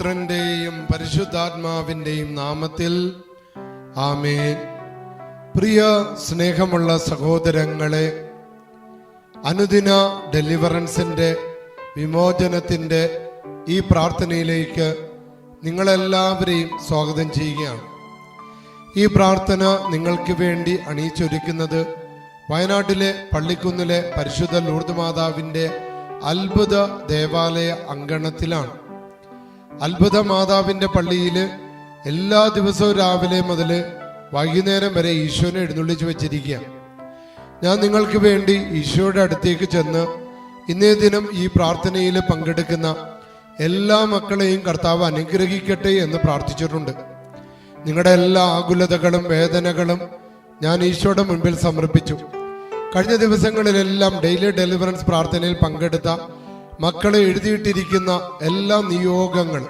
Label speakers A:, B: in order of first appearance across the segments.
A: പുത്രന്റെയും പരിശുദ്ധാത്മാവിന്റെയും നാമത്തിൽ ആമേൻ. പ്രിയ സ്നേഹമുള്ള സഹോദരങ്ങളെ അനുദിന ഡെലിവറൻസിന്റെ വിമോചനത്തിന്റെ ഈ പ്രാർത്ഥനയിലേക്ക് നിങ്ങളെല്ലാവരെയും സ്വാഗതം ചെയ്യുകയാണ്. ഈ പ്രാർത്ഥന നിങ്ങൾക്ക് വേണ്ടി അണിയിച്ചൊരുക്കുന്നത് വയനാട്ടിലെ പള്ളിക്കുന്നിലെ പരിശുദ്ധ ലൂർദ് മാതാവിന്റെ അത്ഭുത ദേവാലയ അങ്കണത്തിലാണ്. അത്ഭുത മാതാവിന്റെ പള്ളിയിൽ എല്ലാ ദിവസവും രാവിലെ മുതൽ വൈകുന്നേരം വരെ ഈശോനെ എഴുന്നള്ളിച്ച് വെച്ചിരിക്കുക. ഞാൻ നിങ്ങൾക്ക് വേണ്ടി ഈശോയുടെ അടുത്തേക്ക് ചെന്ന് ഇന്നേ ദിനം ഈ പ്രാർത്ഥനയിൽ പങ്കെടുക്കുന്ന എല്ലാ മക്കളെയും കർത്താവ് അനുഗ്രഹിക്കട്ടെ എന്ന് പ്രാർത്ഥിച്ചിട്ടുണ്ട്. നിങ്ങളുടെ എല്ലാ ആകുലതകളും വേദനകളും ഞാൻ ഈശോയുടെ മുൻപിൽ സമർപ്പിച്ചു. കഴിഞ്ഞ ദിവസങ്ങളിലെല്ലാം ഡെയിലി ഡെലിവറൻസ് പ്രാർത്ഥനയിൽ പങ്കെടുത്ത മക്കളെ എഴുതിയിട്ടിരിക്കുന്ന എല്ലാ നിയോഗങ്ങൾ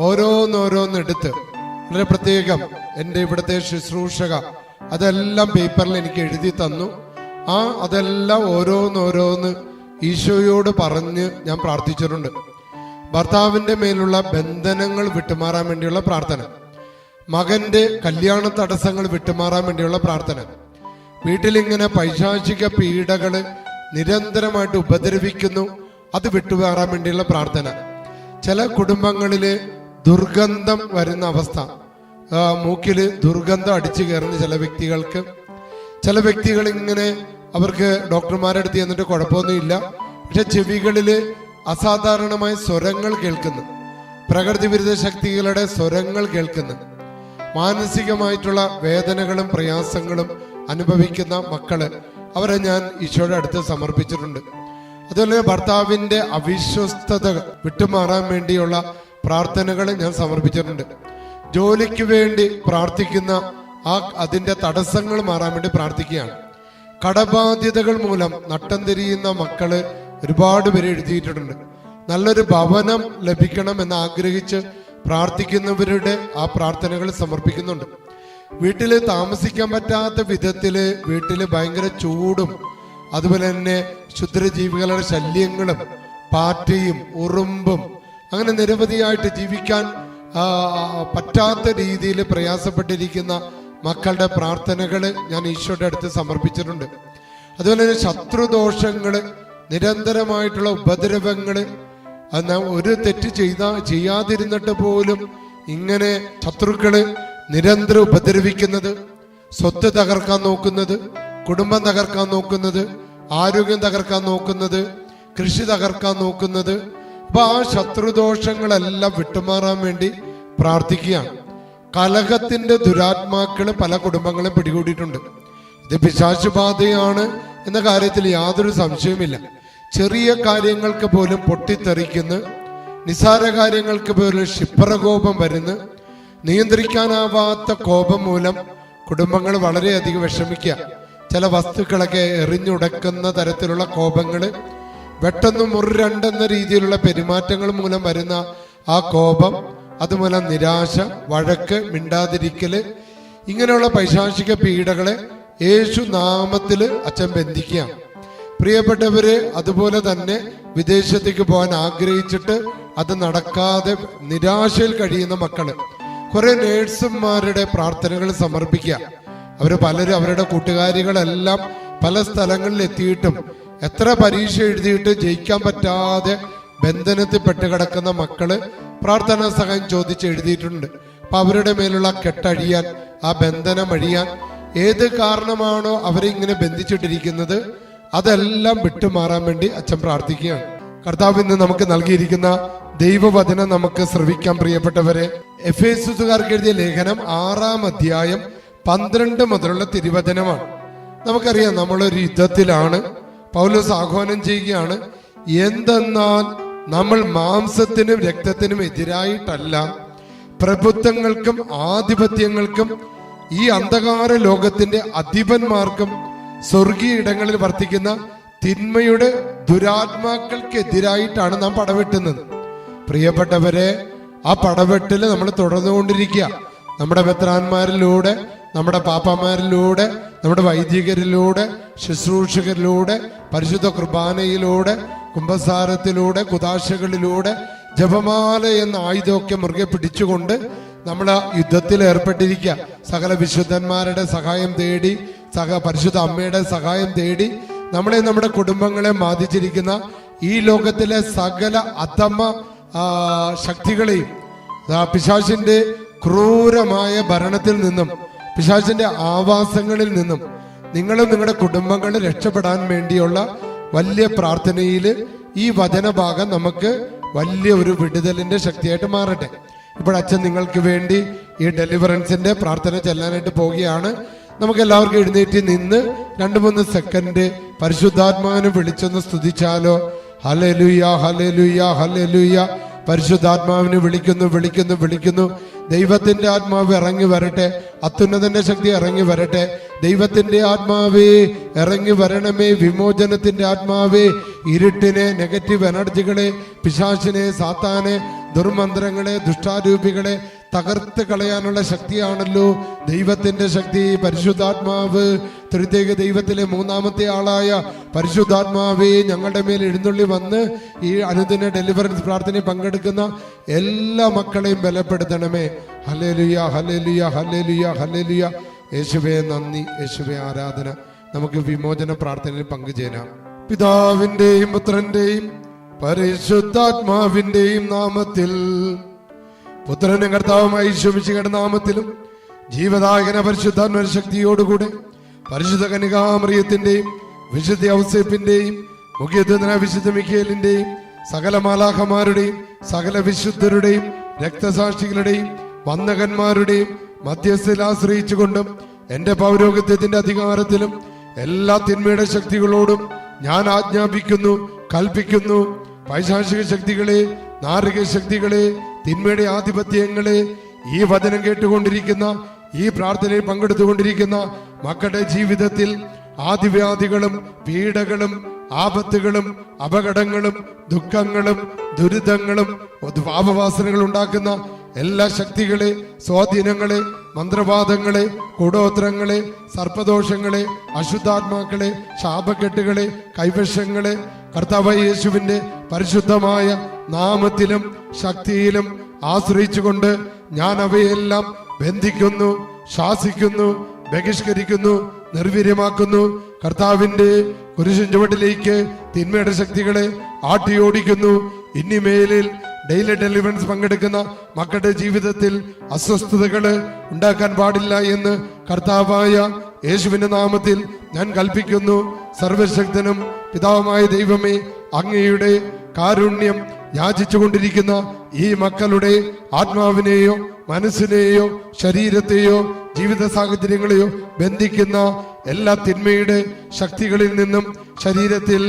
A: ഓരോന്നോരോന്നെടുത്ത് വളരെ പ്രത്യേകം എന്റെ ഇവിടുത്തെ ശുശ്രൂഷക അതെല്ലാം പേപ്പറിൽ എനിക്ക് എഴുതി തന്നു. ആ അതെല്ലാം ഓരോന്നോരോന്ന് ഈശോയോട് പറഞ്ഞ് ഞാൻ പ്രാർത്ഥിച്ചിട്ടുണ്ട്. ഭർത്താവിന്റെ മേലുള്ള ബന്ധനങ്ങൾ വിട്ടുമാറാൻ വേണ്ടിയുള്ള പ്രാർത്ഥന. മകന്റെ കല്യാണ തടസ്സങ്ങൾ വിട്ടുമാറാൻ വേണ്ടിയുള്ള പ്രാർത്ഥന. വീട്ടിലിങ്ങനെ പൈശാചിക പീഡകൾ നിരന്തരമായിട്ട് ഉപദ്രവിക്കുന്നു. അത് വിട്ടുപേറാൻ വേണ്ടിയുള്ള പ്രാർത്ഥന. ചില കുടുംബങ്ങളിൽ ദുർഗന്ധം വരുന്ന അവസ്ഥ. മൂക്കിൽ ദുർഗന്ധം അടിച്ചു കയറുന്ന ചില വ്യക്തികൾക്ക്. ചില വ്യക്തികൾ ഇങ്ങനെ അവർക്ക് ഡോക്ടർമാരെ അടുത്ത് ചെന്നിട്ട് കുഴപ്പമൊന്നുമില്ല. പക്ഷെ ചെവികളിൽ അസാധാരണമായ സ്വരങ്ങൾ കേൾക്കുന്നു. പ്രകൃതി വിരുദ്ധ ശക്തികളുടെ സ്വരങ്ങൾ കേൾക്കുന്നു. മാനസികമായിട്ടുള്ള വേദനകളും പ്രയാസങ്ങളും അനുഭവിക്കുന്ന മക്കൾ. അവരെ ഞാൻ ഈശോയുടെ അടുത്ത് സമർപ്പിച്ചിട്ടുണ്ട്. അതുപോലെ ഭർത്താവിന്റെ അവിശ്വസ്തത വിട്ടുമാറാൻ വേണ്ടിയുള്ള പ്രാർത്ഥനകൾ ഞാൻ സമർപ്പിച്ചിട്ടുണ്ട്. ജോലിക്ക് വേണ്ടി പ്രാർത്ഥിക്കുന്ന ആ അതിന്റെ തടസ്സങ്ങൾ മാറാൻ വേണ്ടി പ്രാർത്ഥിക്കുകയാണ്. കടബാധ്യതകൾ മൂലം നട്ടം തിരിയുന്ന മക്കൾ ഒരുപാട് പേര് എഴുതിയിട്ടുണ്ട്. നല്ലൊരു ഭവനം ലഭിക്കണം എന്ന് ആഗ്രഹിച്ച് പ്രാർത്ഥിക്കുന്നവരുടെ ആ പ്രാർത്ഥനകൾ സമർപ്പിക്കുന്നുണ്ട്. വീട്ടിൽ താമസിക്കാൻ പറ്റാത്ത വിധത്തിൽ വീട്ടിൽ ഭയങ്കര ചൂടും അതുപോലെ തന്നെ ക്ഷുദ്രജീവികളുടെ ശല്യങ്ങളും പാറ്റയും ഉറുമ്പും അങ്ങനെ നിരവധിയായിട്ട് ജീവിക്കാൻ പറ്റാത്ത രീതിയിൽ പ്രയാസപ്പെട്ടിരിക്കുന്ന മക്കളുടെ പ്രാർത്ഥനകൾ ഞാൻ ഈശോയുടെ അടുത്ത് സമർപ്പിച്ചിട്ടുണ്ട്. അതുപോലെ തന്നെ ശത്രുദോഷങ്ങൾ നിരന്തരമായിട്ടുള്ള ഉപദ്രവങ്ങൾ ഒരു തെറ്റ് ചെയ്ത ചെയ്യാതിരുന്നിട്ട് പോലും ഇങ്ങനെ ശത്രുക്കൾ നിരന്തരം ഉപദ്രവിക്കുന്നത് സ്വത്ത് തകർക്കാൻ നോക്കുന്നത് കുടുംബം തകർക്കാൻ നോക്കുന്നത് ആരോഗ്യം തകർക്കാൻ നോക്കുന്നത് കൃഷി തകർക്കാൻ നോക്കുന്നത് അപ്പൊ ആ ശത്രുദോഷങ്ങളെല്ലാം വിട്ടുമാറാൻ വേണ്ടി പ്രാർത്ഥിക്കുകയാണ്. കലഹത്തിന്റെ ദുരാത്മാക്കൾ പല കുടുംബങ്ങളും പിടികൂടിയിട്ടുണ്ട്. ഇത് പിശാചുബാധയാണ് എന്ന കാര്യത്തിൽ യാതൊരു സംശയവുമില്ല. ചെറിയ കാര്യങ്ങൾക്ക് പോലും പൊട്ടിത്തെറിക്കുന്നു. നിസാര കാര്യങ്ങൾക്ക് പോലും ക്ഷിപ്രകോപം വരുന്നു. നിയന്ത്രിക്കാനാവാത്ത കോപം മൂലം കുടുംബങ്ങൾ വളരെയധികം വിഷമിക്കുക. ചില വസ്തുക്കളൊക്കെ എറിഞ്ഞുടക്കുന്ന തരത്തിലുള്ള കോപങ്ങൾ പെട്ടെന്ന് മുറിരണ്ടെന്ന രീതിയിലുള്ള പെരുമാറ്റങ്ങൾ മൂലം വരുന്ന ആ കോപം അതുമൂലം നിരാശ വഴക്ക് മിണ്ടാതിരിക്കൽ ഇങ്ങനെയുള്ള പൈശാചിക പീഡകളെ യേശു നാമത്തിൽ അച്ഛൻ ബന്ധിക്കുകയാണ് പ്രിയപ്പെട്ടവര് അതുപോലെ തന്നെ വിദേശത്തേക്ക് പോകാൻ ആഗ്രഹിച്ചിട്ട് അത് നടക്കാതെ നിരാശയിൽ കഴിയുന്ന മക്കൾ കുറെ നേഴ്സുമാരുടെ പ്രാർത്ഥനകൾ സമർപ്പിക്കുക. അവർ പലരും അവരുടെ കൂട്ടുകാരികളെല്ലാം പല സ്ഥലങ്ങളിൽ എത്തിയിട്ടും എത്ര പരീക്ഷ എഴുതിയിട്ട് ജയിക്കാൻ പറ്റാതെ ബന്ധനത്തിൽ പെട്ട് കിടക്കുന്ന മക്കൾ പ്രാർത്ഥനാ സഹായം ചോദിച്ച് എഴുതിയിട്ടുണ്ട്. അപ്പൊ അവരുടെ മേലുള്ള കെട്ടഴിയാൻ ആ ബന്ധനം അഴിയാൻ ഏത് കാരണമാണോ അവരെ ഇങ്ങനെ ബന്ധിച്ചിട്ടിരിക്കുന്നത് അതെല്ലാം വിട്ടുമാറാൻ വേണ്ടി അച്ഛൻ പ്രാർത്ഥിക്കുകയാണ്. കർത്താവ് ഇന്ന് നമുക്ക് നൽകിയിരിക്കുന്ന ദൈവവചനം നമുക്ക് ശ്രവിക്കാൻ പ്രിയപ്പെട്ടവരെ. എഫ് എസുകാർക്ക് എഴുതിയ ലേഖനം ആറാം അധ്യായം പന്ത്രണ്ട് മുതലുള്ള തിരുവചനമാണ്. നമുക്കറിയാം നമ്മളൊരു യുദ്ധത്തിലാണ്. പൗലോസ് ആഹ്വാനം ചെയ്യുകയാണ് എന്തെന്നാൽ നമ്മൾ മാംസത്തിനും രക്തത്തിനും എതിരായിട്ടല്ല പ്രഭുത്വങ്ങൾക്കും ആധിപത്യങ്ങൾക്കും ഈ അന്ധകാര ലോകത്തിന്റെ അധിപന്മാർക്കും സ്വർഗീയ ഇടങ്ങളിൽ വർത്തിക്കുന്ന തിന്മയുടെ ദുരാത്മാക്കൾക്കെതിരായിട്ടാണ് നാം പടവെട്ടുന്നത്. പ്രിയപ്പെട്ടവരെ ആ പടവെട്ടിൽ നമ്മൾ തുടർന്നുകൊണ്ടിരിക്കുക. നമ്മുടെ മെത്രാന്മാരിലൂടെ നമ്മുടെ പാപ്പമാരിലൂടെ നമ്മുടെ വൈദികരിലൂടെ ശുശ്രൂഷകരിലൂടെ പരിശുദ്ധ കുർബാനയിലൂടെ കുംഭസാരത്തിലൂടെ കുതാശകളിലൂടെ ജപമാല എന്ന ആയുധമൊക്കെ മുറുകെ പിടിച്ചുകൊണ്ട് നമ്മൾ യുദ്ധത്തിൽ ഏർപ്പെട്ടിരിക്കുക. സകല വിശുദ്ധന്മാരുടെ സഹായം തേടി സക പരിശുദ്ധ അമ്മയുടെ സഹായം തേടി നമ്മളെ നമ്മുടെ കുടുംബങ്ങളെ ബാധിച്ചിരിക്കുന്ന ഈ ലോകത്തിലെ സകല അധമ ശക്തികളെയും പിശാശിന്റെ ക്രൂരമായ ഭരണത്തിൽ നിന്നും പിശാചിന്റെ ആവാസങ്ങളിൽ നിന്നും നിങ്ങളും നിങ്ങളുടെ കുടുംബങ്ങൾ രക്ഷപ്പെടാൻ വേണ്ടിയുള്ള വലിയ പ്രാർത്ഥനയിൽ ഈ വചനഭാഗം നമുക്ക് വലിയ ഒരു വിടുതലിന്റെ ശക്തിയായിട്ട് മാറട്ടെ. ഇപ്പോൾ അച്ഛൻ നിങ്ങൾക്ക് വേണ്ടി ഈ ഡെലിവറൻസിന്റെ പ്രാർത്ഥന ചെല്ലാനായിട്ട് പോവുകയാണ്. നമുക്ക് എല്ലാവർക്കും എഴുന്നേറ്റ് നിന്ന് രണ്ട് മൂന്ന് സെക്കൻഡ് പരിശുദ്ധാത്മാവിനെ വിളിച്ചൊന്ന് സ്തുതിച്ചാലോ. ഹലലുയ ഹലലുയ ഹലലുയ പരിശുദ്ധാത്മാവിനെ വിളിക്കുന്നു വിളിക്കുന്നു വിളിക്കുന്നു. ദൈവത്തിന്റെ ആത്മാവ് ഇറങ്ങി വരട്ടെ. അത്യുന്നതന്റെ ശക്തി ഇറങ്ങി വരട്ടെ. ദൈവത്തിന്റെ ആത്മാവേ ഇറങ്ങി വരണമേ. വിമോചനത്തിന്റെ ആത്മാവേ ഇരുട്ടിനെ നെഗറ്റീവ് എനർജികളെ പിശാശിനെ സാത്താനെ ദുർമന്ത്രങ്ങളെ ദുഷ്ടാരൂപികളെ തകർത്ത് കളയാനുള്ള ശക്തിയാണല്ലോ ദൈവത്തിന്റെ ശക്തി. പരിശുദ്ധാത്മാവ് ത്രിത്യേക ദൈവത്തിലെ മൂന്നാമത്തെ ആളായ പരിശുദ്ധാത്മാവേ ഞങ്ങളുടെ മേൽ എഴുന്നള്ളി വന്ന് ഈ അനുദിന ഡെലിവറൻസ് പ്രാർത്ഥനയിൽ പങ്കെടുക്കുന്ന എല്ലാ മക്കളെയും ബലപ്പെടുത്തണമേ. ഹലേലുയ ഹലേലുയ ഹലേലുയ ഹലേലുയ യേശുവേ നന്ദി. യേശുവേ ആരാധന. നമുക്ക് വിമോചന പ്രാർത്ഥനയിൽ പങ്കുചേരാം. പിതാവിന്റെയും പുത്രന്റെയും പരിശുദ്ധാത്മാവിന്റെയും നാമത്തിൽ പുത്രനും കർത്താവുമായി ശോഭിച്ചുകയുടെ നാമത്തിലും ജീവദായകന പരിശുദ്ധാത്മ ശക്തിയോടുകൂടെ പരിശുദ്ധ കനികാമറിയത്തിന്റെയും വിശുദ്ധ ഔസേപ്പിന്റെയും മുഖ്യദ്വന വിശുദ്ധ മിഖേലിന്റെയും സകല മാലാഖമാരുടെയും സകല വിശുദ്ധരുടെയും രക്തസാക്ഷികളുടെയും വന്ദകന്മാരുടെയും മധ്യസ്ഥയിൽ ആശ്രയിച്ചുകൊണ്ടും എന്റെ പൗരോഗത്യത്തിന്റെ അധികാരത്തിലും എല്ലാ തിന്മയുടെ ശക്തികളോടും ഞാൻ ആജ്ഞാപിക്കുന്നു കൽപ്പിക്കുന്നു. പൈശാചിക ശക്തികളെ നാറിക ശക്തികളെ തിന്മയുടെ ആധിപത്യങ്ങളെ ഈ വചനം കേട്ടുകൊണ്ടിരിക്കുന്ന ഈ പ്രാർത്ഥനയിൽ പങ്കെടുത്തുകൊണ്ടിരിക്കുന്ന മക്കളുടെ ജീവിതത്തിൽ ആദിവ്യാധികളും പീഡകളും ആപത്തുകളും അപകടങ്ങളും ദുഃഖങ്ങളും ദുരിതങ്ങളും പാപവാസനകൾ ഉണ്ടാക്കുന്ന എല്ലാ ശക്തികളെ സ്വാധീനങ്ങളെ മന്ത്രവാദങ്ങളെ കൂടോത്രങ്ങളെ സർപ്പദോഷങ്ങളെ അശുദ്ധാത്മാക്കളെ ശാപക്കെട്ടുകളെ കൈവശങ്ങളെ കർത്താവ് യേശുവിന്റെ പരിശുദ്ധമായ നാമത്തിലും ശക്തിയിലും ആശ്രയിച്ചുകൊണ്ട് ഞാൻ അവയെല്ലാം ബന്ധിക്കുന്നു ശാസിക്കുന്നു ബഹിഷ്കരിക്കുന്നു നിർവീര്യമാക്കുന്നു. കർത്താവിന്റെ കുരിശിൻ ചുവട്ടിലേക്ക് തിന്മയുടെ ശക്തികളെ ആട്ടിയോടിക്കുന്നു. ഇനിമേലിൽ ഡെയിലി ഡെലിവറൻസ് പങ്കെടുക്കുന്ന മക്കളുടെ ജീവിതത്തിൽ അസ്വസ്ഥതകൾ ഉണ്ടാക്കാൻ പാടില്ല എന്ന് കർത്താവായ യേശുവിന്റെ നാമത്തിൽ ഞാൻ കൽപ്പിക്കുന്നു. സർവശക്തനും പിതാവുമായ ദൈവമേ അങ്ങയുടെ കാരുണ്യം യാചിച്ചുകൊണ്ടിരിക്കുന്ന ഈ മക്കളുടെ ആത്മാവിനെയോ മനസ്സിനെയോ ശരീരത്തെയോ ജീവിത സാഹചര്യങ്ങളെയോ ബന്ധിക്കുന്ന എല്ലാ തിന്മയുടെ ശക്തികളിൽ നിന്നും ശരീരത്തിൽ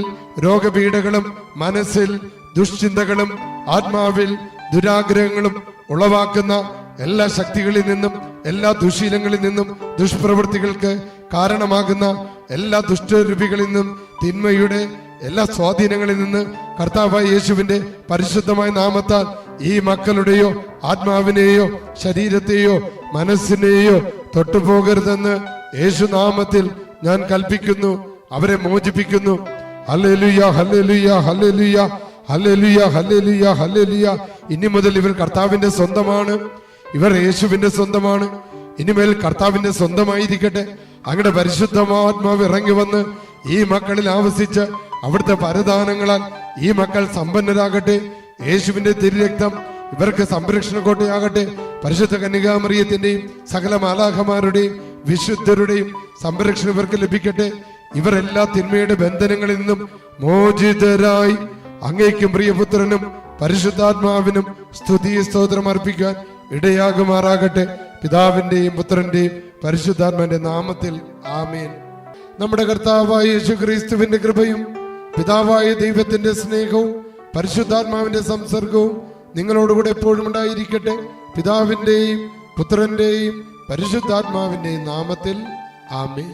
A: രോഗപീഠകളും മനസ്സിൽ ദുഷ്ചിന്തകളും ആത്മാവിൽ ദുരാഗ്രഹങ്ങളും ഉളവാക്കുന്ന എല്ലാ ശക്തികളിൽ നിന്നും എല്ലാ ദുശീലങ്ങളിൽ നിന്നും ദുഷ്പ്രവൃത്തികൾക്ക് കാരണമാകുന്ന എല്ലാ ദുഷ്ടരൂപികളിൽ നിന്നും തിന്മയുടെ എല്ലാ സ്വാധീനങ്ങളിൽ നിന്ന് കർത്താവായ യേശുവിന്റെ പരിശുദ്ധമായ നാമത്താൽ ഈ മക്കളുടെയോ ആത്മാവിനെയോ ശരീരത്തെയോ മനസ്സിനെയോ തൊട്ടുപോകരുതെന്ന് യേശു നാമത്തിൽ ഞാൻ കൽപ്പിക്കുന്നു അവരെ മോചിപ്പിക്കുന്നു. ഇനി മുതൽ ഇവർ കർത്താവിന്റെ സ്വന്തമാണ് ഇവർ യേശുവിന്റെ സ്വന്തമാണ്. ഇനിമേൽ കർത്താവിന്റെ സ്വന്തമായിരിക്കട്ടെ. അങ്ങയുടെ പരിശുദ്ധമാത്മാവ് ഇറങ്ങി വന്ന് ഈ മക്കളിൽ ആവസിച്ച് അവിടുത്തെ പരദാനങ്ങളാൽ ഈ മക്കൾ സമ്പന്നരാകട്ടെ. യേശുവിന്റെ തിരുരക്തം ഇവർക്ക് സംരക്ഷണ കോട്ടയാകട്ടെ പരിശുദ്ധ കന്യകാമറിയത്തിന്റെയും സകല മാലാഖമാരുടെയും വിശുദ്ധരുടെയും സംരക്ഷണം ഇവർക്ക് ലഭിക്കട്ടെ. ഇവരെല്ലാ തിന്മയുടെ ബന്ധനങ്ങളിൽ നിന്നും മോചിതരായി അങ്ങേക്കും പ്രിയപുത്രനും പരിശുദ്ധാത്മാവിനും സ്തുതി സ്തോത്രം അർപ്പിക്കാൻ ഇടയാകുമാറാകട്ടെ. പിതാവിന്റെയും പുത്രന്റെയും പരിശുദ്ധാത്മാവിന്റെ നാമത്തിൽ ആമേൻ. നമ്മുടെ കർത്താവായ യേശു ക്രിസ്തുവിന്റെ കൃപയും പിതാവായ ദൈവത്തിന്റെ സ്നേഹവും പരിശുദ്ധാത്മാവിന്റെ സംസർഗവും നിങ്ങളോടുകൂടെ എപ്പോഴും ഉണ്ടായിരിക്കട്ടെ. പിതാവിന്റെയും പുത്രന്റെയും പരിശുദ്ധാത്മാവിന്റെയും നാമത്തിൽ. ആമേൻ.